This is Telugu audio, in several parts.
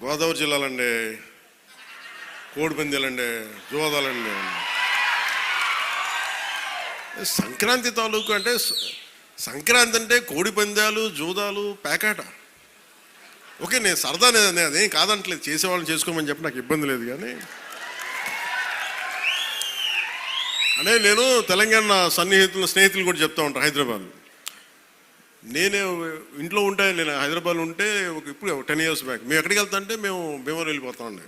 గోదావరి జిల్లాలండి కోడిపందాలండి జోదాలండి సంక్రాంతి తాలూకు అంటే సంక్రాంతి అంటే కోడిపందాలు జూదాలు పేకాట. ఓకే నేను సరదా నేను అదేం కాదంటలేదు చేసేవాళ్ళని చేసుకోమని చెప్పి నాకు ఇబ్బంది లేదు కానీ. అనే నేను తెలంగాణ సన్నిహితులు స్నేహితులు కూడా చెప్తా ఉంటాను హైదరాబాద్ నేనే ఇంట్లో ఉంటే నేను హైదరాబాద్లో ఉంటే ఒక ఇప్పుడు టెన్ ఇయర్స్ బ్యాక్ మేము ఎక్కడికి వెళ్తా అంటే మేము భీమవరం వెళ్ళిపోతామండి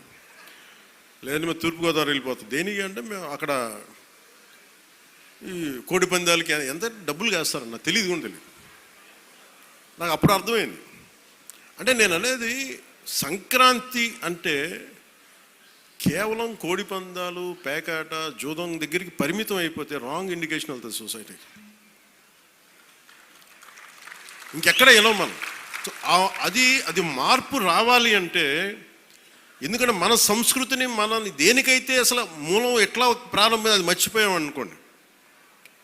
లేదంటే మేము తూర్పుగోదావరి వెళ్ళిపోతాం. దేనికి అంటే మేము అక్కడ ఈ కోడి పందాలకి ఎంత డబ్బులు వేస్తారన్న తెలియదు కూడా తెలియదు నాకు అప్పుడు అర్థమైంది. అంటే నేను అనేది సంక్రాంతి అంటే కేవలం కోడి పందాలు పేకాట జూదం దగ్గరికి పరిమితం అయిపోతే రాంగ్ ఇండికేషన్ వెళ్తుంది సొసైటీకి ఇంకెక్కడ వెళ్ళం మనం అది అది మార్పు రావాలి అంటే ఎందుకంటే మన సంస్కృతిని మనల్ని దేనికైతే అసలు మూలం ఎట్లా ప్రారంభం అది మర్చిపోయాం అనుకోండి.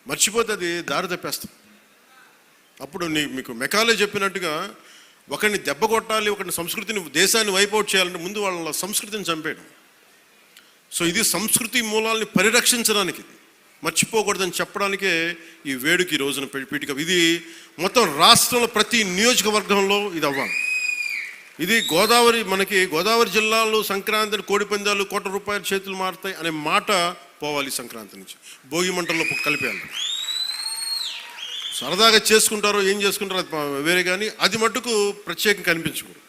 మర్చిపోతే అది దారి తప్పేస్తాం అప్పుడు నీ మీకు మెకాలే చెప్పినట్టుగా ఒకరిని దెబ్బ కొట్టాలి ఒకరిని సంస్కృతిని దేశాన్ని వైపౌట్ చేయాలంటే ముందు వాళ్ళ సంస్కృతిని చంపేయడం. సో ఇది సంస్కృతి మూలాల్ని పరిరక్షించడానికి. మర్చిపోకూడదని చెప్పడానికే ఈ వేడుక ఈ రోజున పీ- పీఠిక. ఇది మొత్తం రాష్ట్రంలో ప్రతి నియోజకవర్గంలో ఇది అవ్వాలి. ఇది గోదావరి మనకి గోదావరి జిల్లాలో సంక్రాంతిని కోడిపందాలు కోట్ల రూపాయల చేతులు మారుతాయి అనే మాట పోవాలి సంక్రాంతి నుంచి. భోగి మంటల్లో కలిపేయాలి. సరదాగా చేసుకుంటారో ఏం చేసుకుంటారో అది వేరే కానీ అది మటుకు ప్రత్యేకం కనిపించకూడదు.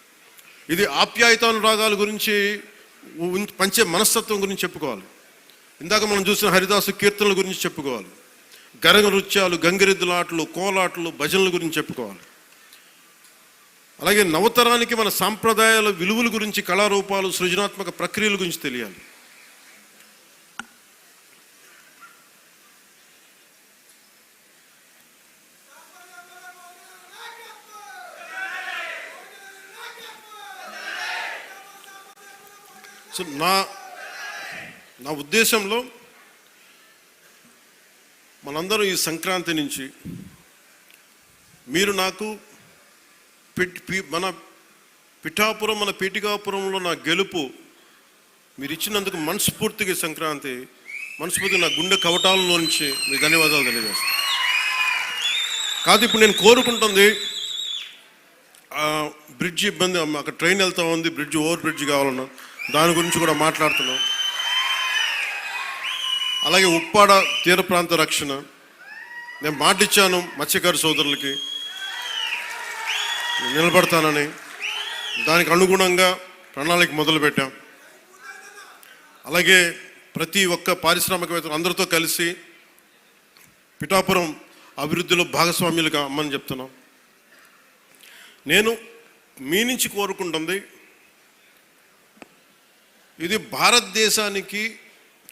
ఇది ఆప్యాయతానురాగాల గురించి పంచే మనస్తత్వం గురించి చెప్పుకోవాలి. ఇందాక మనం చూసిన హరిదాసు కీర్తనల గురించి చెప్పుకోవాలి. గరగ నృత్యాలు గంగిరెద్దులాటలు కోలాటలు భజనల గురించి చెప్పుకోవాలి. అలాగే నవతరానికి మన సాంప్రదాయాల విలువల గురించి కళారూపాలు సృజనాత్మక ప్రక్రియల గురించి తెలియాలి. సో నా నా ఉద్దేశంలో మనందరం ఈ సంక్రాంతి నుంచి మీరు నాకు పిట్- పి- మన పిఠాపురం మన పీఠికాపురంలో నా గెలుపు మీరు ఇచ్చినందుకు మనస్ఫూర్తిగా సంక్రాంతి మనస్ఫూర్తిగా నా గుండె కవటాలలో నుంచి మీ ధన్యవాదాలు తెలియజేస్తాను. కాదు ఇప్పుడు నేను కోరుకుంటుంది బ్రిడ్జ్ ఇబ్బంది అక్కడ ట్రైన్ వెళ్తా ఉంది బ్రిడ్జ్ ఓవర్ బ్రిడ్జ్ కావాలన్నా దాని గురించి కూడా మాట్లాడుతున్నాం. అలాగే ఉప్పాడ తీర ప్రాంత రక్షణ. నేను మాటిచ్చాను మత్స్యకారు సోదరులకి. నిలబడతానని. దానికి అనుగుణంగా ప్రణాళిక మొదలుపెట్టాం అలాగే ప్రతి ఒక్క పారిశ్రామికవేత్తలు అందరితో కలిసి పిఠాపురం అభివృద్ధిలో భాగస్వామ్యులుగా అమ్మని చెప్తున్నాం. నేను మీ నుంచి కోరుకుంటుంది ఇది భారతదేశానికి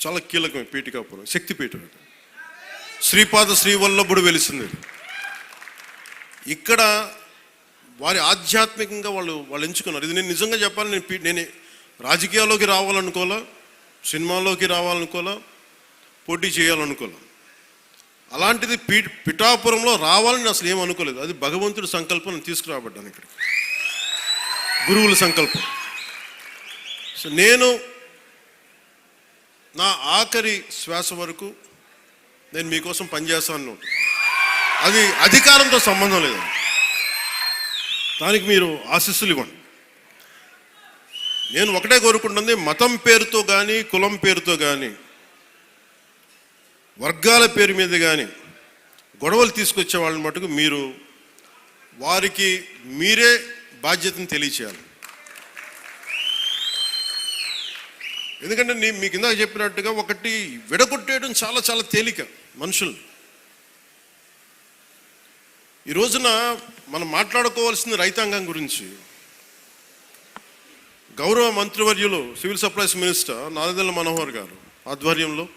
చాలా కీలకం పీఠికాపురం శక్తిపీఠం శ్రీపాద శ్రీవల్లభుడు వెలిసింది ఇక్కడ వారి ఆధ్యాత్మికంగా వాళ్ళు వాళ్ళు ఎంచుకున్నారు. ఇది నేను నిజంగా చెప్పాలి నేను నేను రాజకీయాల్లోకి రావాలనుకోలే సినిమాల్లోకి రావాలనుకోలే పోటీ చేయాలనుకోలే అలాంటిది పీ పిఠాపురంలో రావాలని అసలు ఏం అనుకోలేదు. అది భగవంతుడి సంకల్పం నేను తీసుకురాబడ్డాను ఇక్కడికి. గురువుల సంకల్పం. సో నేను నా ఆఖరి శ్వాస వరకు నేను మీకోసం పనిచేస్తాను అది అధికారంతో సంబంధం లేదు. దానికి మీరు ఆశీస్సులు ఇవ్వండి. నేను ఒకటే కోరుకుంటుంది మతం పేరుతో కానీ కులం పేరుతో కానీ వర్గాల పేరు మీద కానీ గొడవలు తీసుకొచ్చే వాళ్ళని మటుకు మీరు వారికి మీరే బాధ్యతను తెలియచేయాలి. ఎందుకంటే నేను మీకు ఇందాక చెప్పినట్టుగా ఒకటి విడగొట్టేయడం చాలా చాలా తేలిక మనుషుల్ని. ఈ రోజున మనం మాట్లాడుకోవాల్సింది రైతాంగం గురించి. గౌరవ మంత్రివర్యులు civil supplies minister Nadendla Manohar గారు ఆధ్వర్యంలో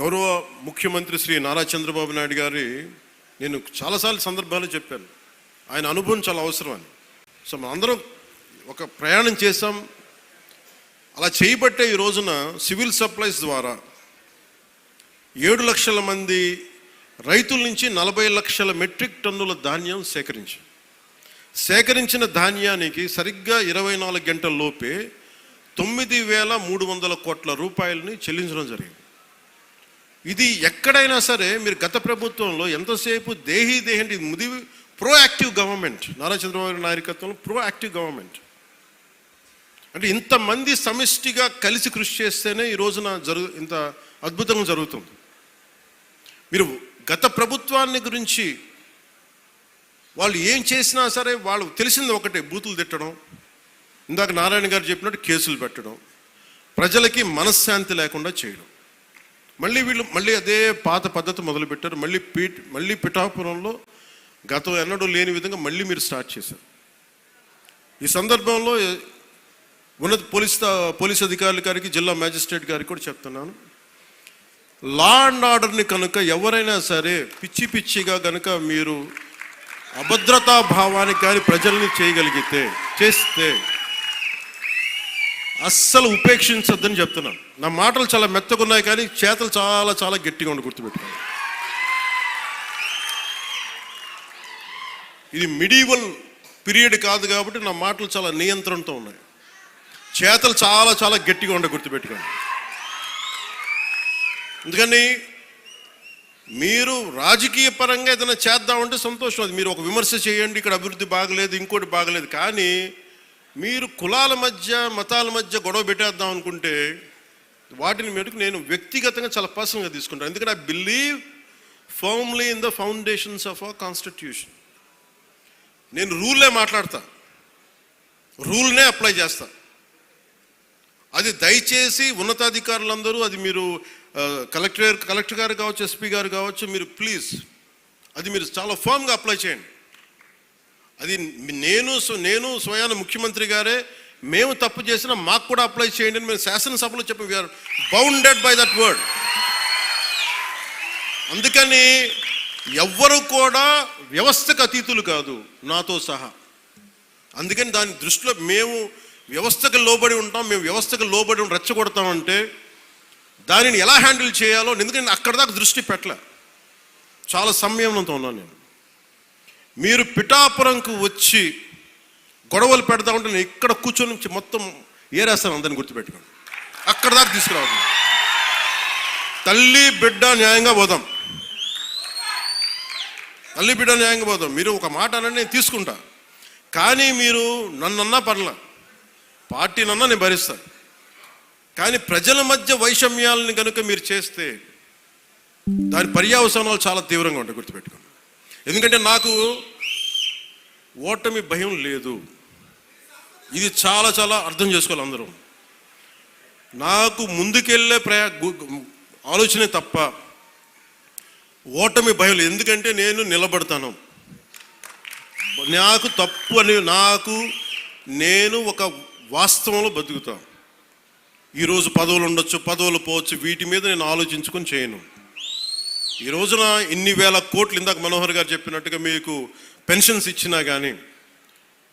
గౌరవ ముఖ్యమంత్రి శ్రీ నారా చంద్రబాబు నాయుడు గారి నేను చాలాసార్లు సందర్భాలు చెప్పాను. ఆయన అనుభవం చాలా అవసరం అని సో మనందరం ఒక ప్రయాణం చేసాం అలా చేయబట్టే ఈ రోజున సివిల్ సప్లైస్ ద్వారా ఏడు లక్షల మంది రైతుల నుంచి నలభై లక్షల మెట్రిక్ టన్నుల ధాన్యం సేకరించి సేకరించిన ధాన్యానికి సరిగ్గా ఇరవై నాలుగు గంటల లోపే తొమ్మిది వేల మూడు వందల కోట్ల రూపాయలని చెల్లించడం జరిగింది. ఇది ఎక్కడైనా సరే మీరు గత ప్రభుత్వంలో ఎంతసేపు దేహీ దేహండి ముది ప్రోయాక్టివ్ గవర్నమెంట్ నారా చంద్రబాబు నాయకత్వంలో ప్రోయాక్టివ్ గవర్నమెంట్ అంటే ఇంతమంది సమిష్టిగా కలిసి కృషి చేస్తేనే ఈ రోజున జరుగు ఇంత అద్భుతంగా జరుగుతుంది. మీరు గత ప్రభుత్వాన్ని గురించి వాళ్ళు ఏం చేసినా సరే వాళ్ళు తెలిసింది ఒకటే బూతులు తిట్టడం ఇందాక నారాయణ గారు చెప్పినట్టు కేసులు పెట్టడం ప్రజలకి మనశ్శాంతి లేకుండా చేయడం. మళ్ళీ వీళ్ళు మళ్ళీ అదే పాత పద్ధతి మొదలుపెట్టారు మళ్ళీ పీఠ మళ్ళీ పిఠాపురంలో గతం ఎన్నడూ లేని విధంగా మళ్ళీ మీరు స్టార్ట్ చేశారు. ఈ సందర్భంలో ఉన్నత పోలీస్ పోలీస్ అధికారుల గారికి జిల్లా మ్యాజిస్ట్రేట్ గారికి కూడా చెప్తున్నాను. లా అండ్ ఆర్డర్ని కనుక ఎవరైనా సరే పిచ్చి పిచ్చిగా కనుక మీరు అభద్రతా భావానికి కానీ ప్రజల్ని చేయగలిగితే చేస్తే అస్సలు ఉపేక్షించొద్దని చెప్తున్నాను నా మాటలు చాలా మెత్తగున్నాయి కానీ చేతలు చాలా చాలా గట్టిగా ఉండి గుర్తుపెట్టుకోండి. ఇది మిడీవల్ పీరియడ్ కాదు కాబట్టి నా మాటలు చాలా నియంత్రణతో ఉన్నాయి. చేతలు చాలా చాలా గట్టిగా ఉండే గుర్తుపెట్టుకోండి. ఎందుకని మీరు రాజకీయ పరంగా ఏదైనా చేద్దామంటే సంతోషం అది. మీరు ఒక విమర్శ చేయండి ఇక్కడ అభివృద్ధి బాగలేదు ఇంకోటి బాగలేదు. కానీ మీరు కులాల మధ్య మతాల మధ్య గొడవ పెట్టేద్దాం అనుకుంటే వాటిని మేరకు నేను వ్యక్తిగతంగా చాలా పర్సనల్గా తీసుకుంటాను. ఎందుకంటే I believe firmly in the foundations of our constitution. నేను రూల్లే మాట్లాడతా. రూల్నే అప్లై చేస్తాను అది దయచేసి ఉన్నతాధికారులందరూ అది మీరు కలెక్టర్ కలెక్టర్ గారు కావచ్చు ఎస్పీ గారు కావచ్చు మీరు ప్లీజ్ అది మీరు చాలా ఫామ్గా అప్లై చేయండి. అది నేను నేను స్వయాన ముఖ్యమంత్రి గారే మేము తప్పు చేసినా మాకు కూడా అప్లై చేయండి అని మేము శాసనసభలో చెప్పి. We are bounded by that word అందుకని ఎవ్వరు కూడా వ్యవస్థకు అతీతులు కాదు నాతో సహా. అందుకని దాని దృష్టిలో మేము వ్యవస్థకు లోబడి ఉంటాం మేము వ్యవస్థకు లోబడి ఉండి రెచ్చగొడతామంటే దానిని ఎలా హ్యాండిల్ చేయాలో ఎందుకంటే అక్కడ దాకా దృష్టి పెట్టలే. చాలా సంయమనంతో ఉన్నాను నేను. మీరు పిఠాపురంకు వచ్చి గొడవలు పెడతామంటే నేను ఇక్కడ కూర్చొని మొత్తం ఏరేస్తాను అందరిని గుర్తుపెట్టుకోండి. అక్కడ దాకా తీసుకురావద్దు. తల్లి బిడ్డ న్యాయంగా పోదాం. తల్లి బిడ్డ న్యాయంగా పోదాం. మీరు ఒక మాట అనండి నేను తీసుకుంటా. కానీ మీరు నన్నన్నా పర్ల. పార్టీనన్నా నేను భరిస్తాను కానీ ప్రజల మధ్య వైషమ్యాలను కనుక మీరు చేస్తే దాని పర్యావసానాలు చాలా తీవ్రంగా ఉంటాయి గుర్తుపెట్టుకోండి. ఎందుకంటే నాకు ఓటమి భయం లేదు. ఇది చాలా చాలా అర్థం చేసుకోవాలి అందరూ. నాకు ముందుకెళ్ళే ప్రయా ఆలోచనే తప్ప ఓటమి భయం లేదు. ఎందుకంటే నేను నిలబడతాను. నాకు తప్పు అని నాకు నేను ఒక వాస్తవంలో బతుకుతాను ఈరోజు పదవులు ఉండొచ్చు పదవులు పోవచ్చు వీటి మీద నేను ఆలోచించుకొని చేయను. ఈ రోజున ఇన్ని వేల కోట్లు ఇందాక మనోహర్ గారు చెప్పినట్టుగా మీకు పెన్షన్స్ ఇచ్చినా కానీ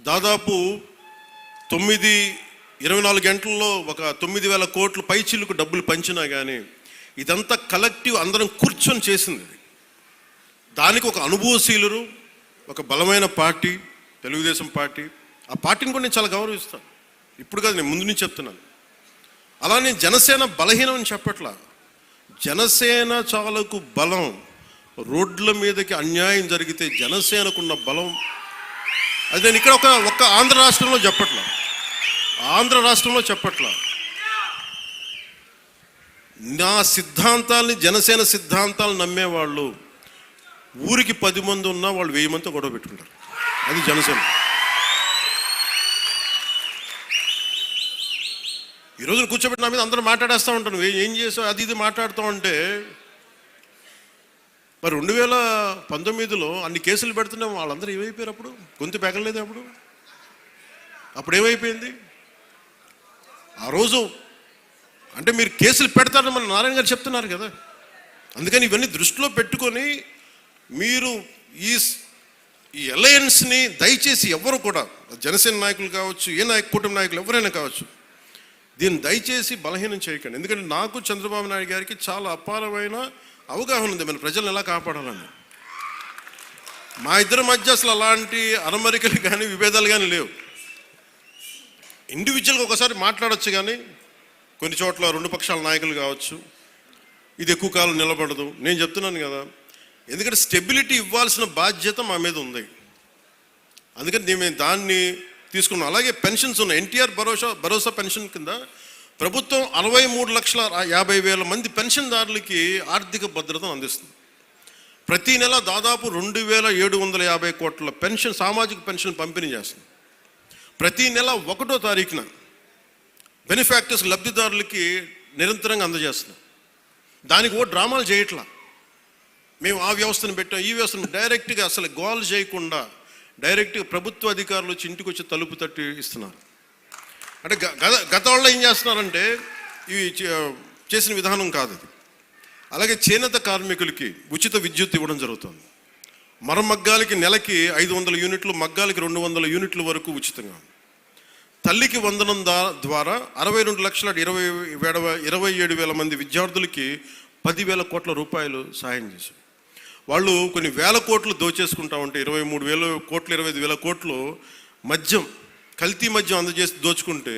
దాదాపు తొమ్మిది ఇరవై నాలుగు గంటల్లో ఒక తొమ్మిది వేల కోట్లు పైచిల్లుకు డబ్బులు పంచినా కానీ ఇదంతా కలెక్టివ్ అందరం కూర్చొని చేసింది దానికి ఒక అనుభవశీలురు ఒక బలమైన పార్టీ తెలుగుదేశం పార్టీ ఆ పార్టీని కూడా నేను చాలా గౌరవిస్తాను. ఇప్పుడు కాదు నేను ముందు నుంచి చెప్తున్నాను. అలానే జనసేన బలహీనం అని చెప్పట్లా. జనసేన చాలకు బలం రోడ్ల మీదకి అన్యాయం జరిగితే జనసేనకున్న బలం. అది నేను ఇక్కడ ఒక ఒక్క ఆంధ్ర రాష్ట్రంలో చెప్పట్లా. ఆంధ్ర రాష్ట్రంలో చెప్పట్లా. నా సిద్ధాంతాల్ని జనసేన సిద్ధాంతాలు నమ్మేవాళ్ళు ఊరికి పది మంది ఉన్నా వాళ్ళు వెయ్యి మందితో గొడవ పెట్టుకుంటారు. అది జనసేన. ఈ రోజున కూర్చోబెట్టి నా మీద అందరూ మాట్లాడేస్తూ ఉంటాను ఏం చేసావు? అది ఇది మాట్లాడుతూ ఉంటే మరి రెండు వేల పంతొమ్మిదిలో అన్ని కేసులు పెడుతున్నాం వాళ్ళందరూ ఏమైపోయారు అప్పుడు? గొంతు పెగలేదు అప్పుడు? అప్పుడు ఏమైపోయింది? ఆ రోజు అంటే మీరు కేసులు పెడతారని మన నారాయణ గారు చెప్తున్నారు కదా. అందుకని ఇవన్నీ దృష్టిలో పెట్టుకొని మీరు ఈ ఈ అలయన్స్ని దయచేసి ఎవరు కూడా జనసేన నాయకులు కావచ్చు ఏ నాయకు కుటుంబ నాయకులు ఎవరైనా కావచ్చు దీన్ని దయచేసి బలహీనం చేయకండి. ఎందుకంటే నాకు చంద్రబాబు నాయుడు గారికి చాలా అపారమైన అవగాహన ఉంది. మన ప్రజలను ఎలా కాపాడాలని? మా ఇద్దరి మధ్య అసలు అలాంటి అరమరికలు కానీ విభేదాలు కానీ లేవు. ఇండివిజువల్గా ఒకసారి మాట్లాడచ్చు కానీ కొన్ని చోట్ల రెండు పక్షాల నాయకులు కావచ్చు. ఇది ఎక్కువ కాలం నిలబడదు. నేను చెప్తున్నాను కదా ఎందుకంటే స్టెబిలిటీ ఇవ్వాల్సిన బాధ్యత మా మీద ఉంది. అందుకని మేము దాన్ని తీసుకున్నాం. అలాగే పెన్షన్స్ ఉన్నాయి. ఎన్టీఆర్ భరోసా భరోసా పెన్షన్ కింద ప్రభుత్వం అరవై మూడు లక్షల యాభై వేల మంది పెన్షన్దారులకి ఆర్థిక భద్రతను అందిస్తుంది. ప్రతి నెల దాదాపు రెండు వేల ఏడు వందల యాభై కోట్ల పెన్షన్ సామాజిక పెన్షన్ పంపిణీ చేస్తుంది. ప్రతి నెల ఒకటో తారీఖున బెనిఫాక్టర్స్ లబ్ధిదారులకి నిరంతరంగా అందజేస్తున్నాం దానికి ఓ డ్రామాలు చేయట్లా. మేము ఆ వ్యవస్థను పెట్టాం ఈ వ్యవస్థను డైరెక్ట్గా అసలు గోల్ చేయకుండా డైరెక్ట్గా ప్రభుత్వ అధికారులు వచ్చి ఇంటికి వచ్చి తలుపు తట్టి ఇస్తున్నారు. అంటే గ- గత గత వాళ్ళు ఏం చేస్తున్నారంటే ఇవి చే- చేసిన విధానం కాదు అది. అలాగే చేనేత కార్మికులకి ఉచిత విద్యుత్ ఇవ్వడం జరుగుతుంది. మరమగ్గాలకి నెలకి ఐదు వందల యూనిట్లు మగ్గాలకి రెండు వందల యూనిట్ల వరకు ఉచితంగా తల్లికి వందనం దా- ద్వారా అరవై రెండు లక్షల ఇరవై ఇరవై ఏడు వేల మంది విద్యార్థులకి పదివేల కోట్ల రూపాయలు సాయం చేశారు. వాళ్ళు కొన్ని వేల కోట్లు దోచేసుకుంటా ఉంటే ఇరవై మూడు వేల కోట్లు ఇరవై ఐదు వేల కోట్లు మద్యం కల్తీ మద్యం అందజేసి దోచుకుంటే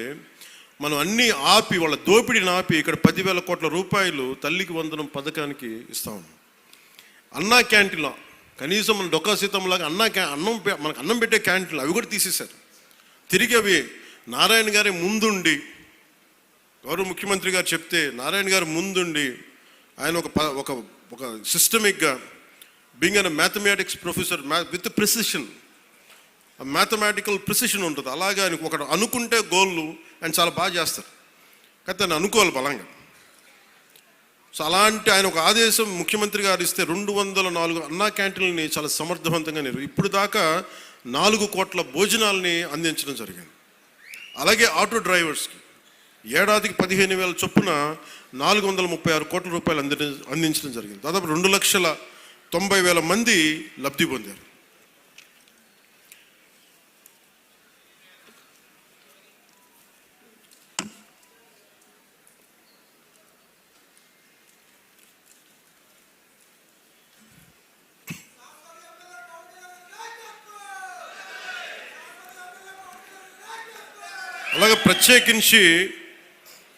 మనం అన్నీ ఆపి వాళ్ళ దోపిడీని ఆపి ఇక్కడ పదివేల కోట్ల రూపాయలు తల్లికి వందనం పథకానికి ఇస్తా ఉన్నాం. అన్నా క్యాంటీన్లో కనీసం మన డొక్కా సీతంలాగా అన్నా క్యా అన్నం మనకు అన్నం పెట్టే క్యాంటీన్లు అవి కూడా తీసేశారు. తిరిగి అవి నారాయణ గారి ముందుండి గౌరవ ముఖ్యమంత్రి గారు చెప్తే నారాయణ గారు ముందుండి ఆయన ఒక ప- ఒక ఒక సిస్టమిక్గా being an mathematics professor with precision mathematical precision ఉంటుంది. అలాగే ఆయన ఒకటి అనుకుంటే గోళ్ళు ఆయన చాలా బాగా చేస్తారు. కానీ తను అనుకోవాలి బలంగా. సో అలాంటి ఆయన ఒక ఆదేశం ముఖ్యమంత్రి గారు ఇస్తే రెండు వందల నాలుగు అన్నా క్యాంటీన్లని చాలా సమర్థవంతంగా నేను ఇప్పుడు దాకా నాలుగు కోట్ల భోజనాల్ని అందించడం జరిగింది. అలాగే ఆటో డ్రైవర్స్కి ఏడాదికి పదిహేను వేల చొప్పున నాలుగు వందల ముప్పై ఆరు కోట్ల రూపాయలు అంది అందించడం జరిగింది. దాదాపు రెండు లక్షల తొంభై వేల మంది లబ్ధి పొందారు. అలాగే ప్రత్యేకించి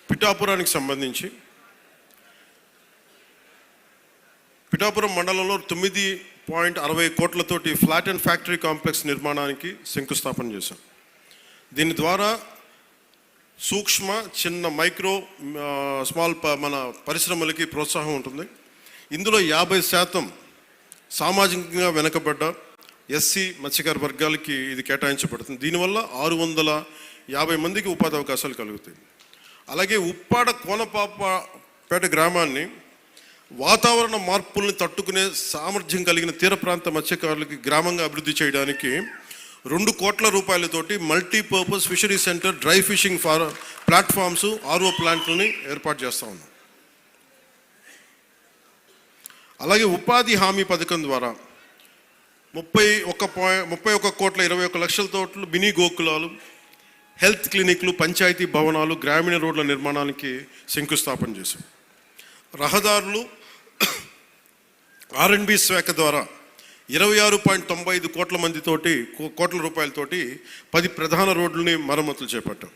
పిఠాపురానికి సంబంధించి పిఠాపురం మండలంలో తొమ్మిది పాయింట్ అరవై కోట్లతోటి ఫ్లాట్ అండ్ ఫ్యాక్టరీ కాంప్లెక్స్ నిర్మాణానికి శంకుస్థాపన చేశాం. దీని ద్వారా సూక్ష్మ చిన్న మైక్రో స్మాల్ ప- మన పరిశ్రమలకి ప్రోత్సాహం ఉంటుంది. ఇందులో యాభై శాతం సామాజికంగా వెనకబడ్డ ఎస్సీ మత్స్యకార వర్గాలకి ఇది కేటాయించబడుతుంది. దీనివల్ల ఆరు వందల యాభై మందికి ఉపాధి అవకాశాలు కలుగుతాయి. అలాగే ఉప్పాడ కోనపాపపేట గ్రామాన్ని వాతావరణ మార్పుల్ని తట్టుకునే సామర్థ్యం కలిగిన తీర ప్రాంత మత్స్యకారులకి గ్రామంగా అభివృద్ధి చేయడానికి రెండు కోట్ల రూపాయలతోటి multipurpose fishery centre dry fishing for platforms RO ప్లాంట్లని ఏర్పాటు చేస్తా ఉన్నాం. అలాగే ఉపాధి హామీ పథకం ద్వారా ముప్పై ఒక్క పాయింట్ ముప్పై ఒక్క కోట్ల ఇరవై ఒక్క లక్షల తోట్లు మినీ గోకులాలు హెల్త్ క్లినిక్లు పంచాయతీ భవనాలు గ్రామీణ రోడ్ల నిర్మాణానికి శంకుస్థాపన చేశాం. రహదారులు ఆర్ఎండ్బి శాఖ ద్వారా ఇరవై ఆరు పాయింట్ తొంభై ఐదు కోట్ల మందితోటి కో- కోట్ల రూపాయలతోటి పది ప్రధాన రోడ్లని మరమ్మతులు చేపట్టాం.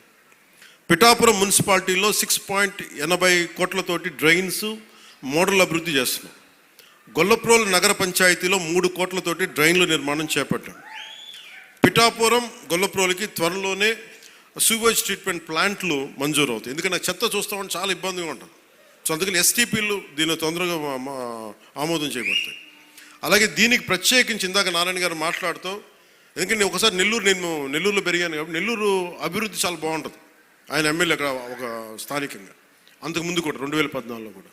పిఠాపురం మున్సిపాలిటీలో సిక్స్ పాయింట్ ఎనభై కోట్లతోటి డ్రైన్స్ మోడల్ అభివృద్ధి చేస్తున్నాం. గొల్లప్రోలు నగర పంచాయతీలో మూడు కోట్లతోటి డ్రైన్ల నిర్మాణం చేపట్టాం. పిఠాపురం గొల్లప్రోలకి త్వరలోనే సూవేజ్ ట్రీట్మెంట్ ప్లాంట్లు మంజూరు అవుతాయి ఎందుకంటే నాకు చెత్త చూస్తామని చాలా ఇబ్బందిగా ఉంటుంది. సో అందుకని ఎస్టీపీలు దీన్ని తొందరగా ఆమోదం చేయబడతాయి. అలాగే దీనికి ప్రత్యేకించి ఇందాక నారాయణ గారు మాట్లాడుతూ ఎందుకంటే నేను ఒకసారి నెల్లూరు నేను నెల్లూరులో పెరిగాను కాబట్టి నెల్లూరు అభివృద్ధి చాలా బాగుంటుంది. ఆయన ఎమ్మెల్యే అక్కడ ఒక స్థానికంగా. అంతకు ముందు కూడా రెండు వేల పద్నాలుగులో కూడా.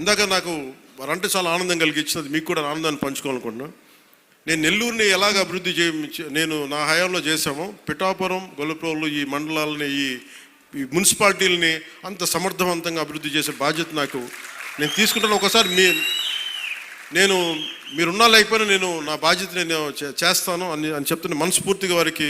ఇందాక నాకు వారంటే చాలా ఆనందం కలిగించినది మీకు కూడా ఆనందాన్ని పంచుకోవాలనుకుంటున్నా. నేను నెల్లూరుని ఎలాగ అభివృద్ధి చే నేను నా హయాంలో చేశామో పిఠాపురం గొల్లప్రోలు ఈ మండలాలని ఈ ఈ మున్సిపాలిటీలని అంత సమర్థవంతంగా అభివృద్ధి చేసే బాధ్యత నాకు నేను తీసుకుంటాను. ఒకసారి మీ నేను మీరున్నా లేకపోయినా నేను నా బాధ్యత నేను చే- చేస్తాను అని అని చెప్తున్న మనస్ఫూర్తిగా వారికి